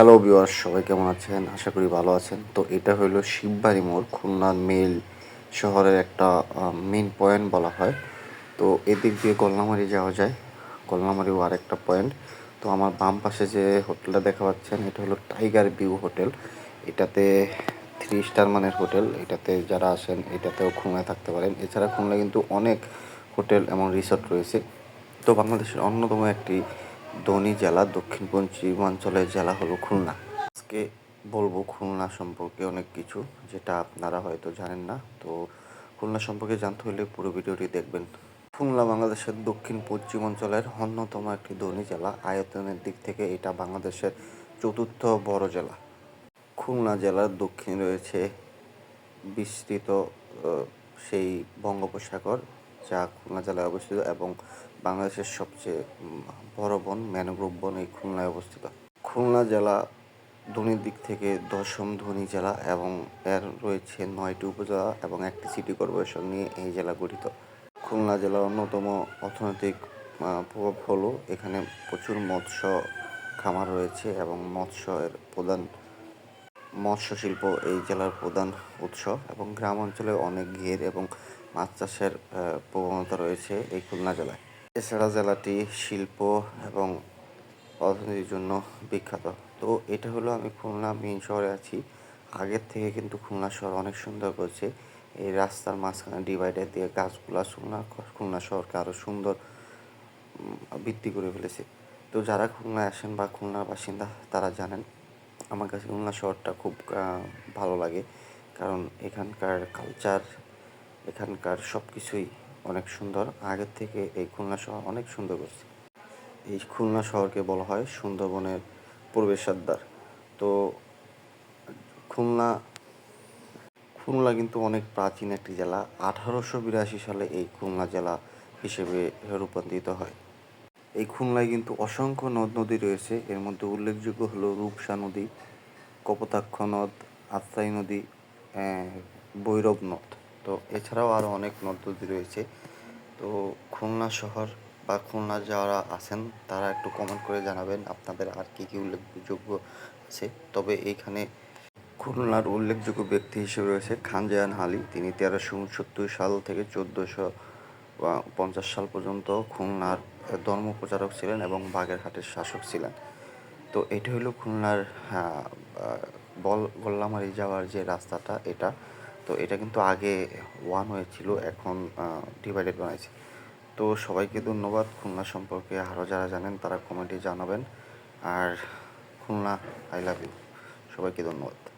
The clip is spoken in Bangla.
হ্যালো ভিউয়ার্স সবাই কেমন আছেন? আশা করি ভালো আছেন। তো এটা হলো শিববাড়ি মোড় খুলনার মেল শহরের একটা মেন পয়েন্ট বলা হয়। তো এদিক দিয়ে গলনামারি যাওয়া যায়। গলনামারিও আরেকটা পয়েন্ট তো আমার বাম পাশে যে হোটেলটা দেখা পাচ্ছেন, এটা হলো টাইগার ভিউ হোটেল। এটাতে থ্রি স্টার মানের হোটেল। এটাতে যারা আসেন, এটাতেও খুলনায় থাকতে পারেন। এছাড়া খুলনায় কিন্তু অনেক হোটেল এবং রিসোর্ট রয়েছে। তো বাংলাদেশের অন্যতম একটি ধনী জেলা দক্ষিণ পশ্চিমাঞ্চলের জেলা হলো খুলনা। আজকে বলব খুলনা সম্পর্কে অনেক কিছু, যেটা আপনারা হয়তো জানেন না। তো খুলনা সম্পর্কে জানতে হলে পুরো ভিডিওটি দেখবেন। খুলনা বাংলাদেশের দক্ষিণ পশ্চিমাঞ্চলের অন্যতম একটি ধনী জেলা। আয়তনের দিক থেকে এটা বাংলাদেশের চতুর্থ বড় জেলা। খুলনা জেলার দক্ষিণে রয়েছে বিস্তৃত সেই বঙ্গোপসাগর। যা খুলনা জেলায় অবস্থিত এবং বাংলাদেশের সবচেয়ে বড় বন ম্যানগ্রোভ বন এই খুলনায় অবস্থিত। খুলনা জেলা ধনীর দিক থেকে দশম ধনী জেলা এবং এর রয়েছে নয়টি উপজেলা এবং একটি সিটি কর্পোরেশন নিয়ে এই জেলা গঠিত। খুলনা জেলার অন্যতম অর্থনৈতিক প্রভাব হলো এখানে প্রচুর মৎস্য খামার রয়েছে এবং মৎস্যের প্রধান, মৎস্য শিল্প এই জেলার প্রধান উৎস এবং গ্রাম অঞ্চলে অনেক ঘের এবং মাছ চাষের প্রবণতা রয়েছে এই খুলনা জেলায়। এছাড়া জেলাটি শিল্প এবং অর্থনীতির জন্য বিখ্যাত। তো এটা হলো আমি খুলনা মেইন শহরে আছি। আগের থেকে কিন্তু খুলনা শহর অনেক সুন্দর করছে। এই রাস্তার মাঝখানে ডিভাইডার দিয়ে গাছগুলা খুলনা খুলনা শহরকে আরও সুন্দর বৃদ্ধি করে ফেলেছে। তো যারা খুলনায় আসেন বা খুলনার বাসিন্দা, তারা জানেন, আমার কাছে খুলনা শহরটা খুব ভালো লাগে। কারণ এখানকার কালচার এখানকার সব কিছুই অনেক সুন্দর। আগের থেকে এই খুলনা শহর অনেক সুন্দর করছে। এই খুলনা শহরকে বলা হয় সুন্দরবনের প্রবেশাদ্বার তো খুলনা খুলনা কিন্তু অনেক প্রাচীন একটি জেলা। আঠারোশো বিরাশি সালে এই খুলনা জেলা হিসেবে রূপান্তরিত হয়। এই খুলনায় কিন্তু অসংখ্য নদ নদী রয়েছে। এর মধ্যে উল্লেখযোগ্য হলো রূপসা নদী, কপোতাক্ষ নদ, আত্রাই নদী ভৈরব নদ। তো এছাড়াও আরও অনেক নদ রয়েছে। তো খুলনা শহর বা খুলনা যারা আছেন তারা একটু কমেন্ট করে জানাবেন আপনাদের আর কী কী উল্লেখযোগ্য আছে। তবে এইখানে খুলনার উল্লেখযোগ্য ব্যক্তি হিসেবে রয়েছে খানজাহান হালি তিনি তেরোশো উনসত্তর সাল থেকে চোদ্দোশো পঞ্চাশ সাল পর্যন্ত খুলনার ধর্ম প্রচারক ছিলেন এবং বাগেরহাটের শাসক ছিলেন। তো এটা হলো খুলনার আহ, বল গোল্লামারি যাওয়ার যে রাস্তাটা এটা তো এটা কিন্তু আগে ওয়ান হয়েছিল এখন ডিভাইডেড বানাইছে তো সবাইকে ধন্যবাদ। খুলনা সম্পর্কে আরও যারা জানেন, তারা কমেন্টে জানাবেন। আর খুলনা আই লাভ ইউ সবাইকে ধন্যবাদ।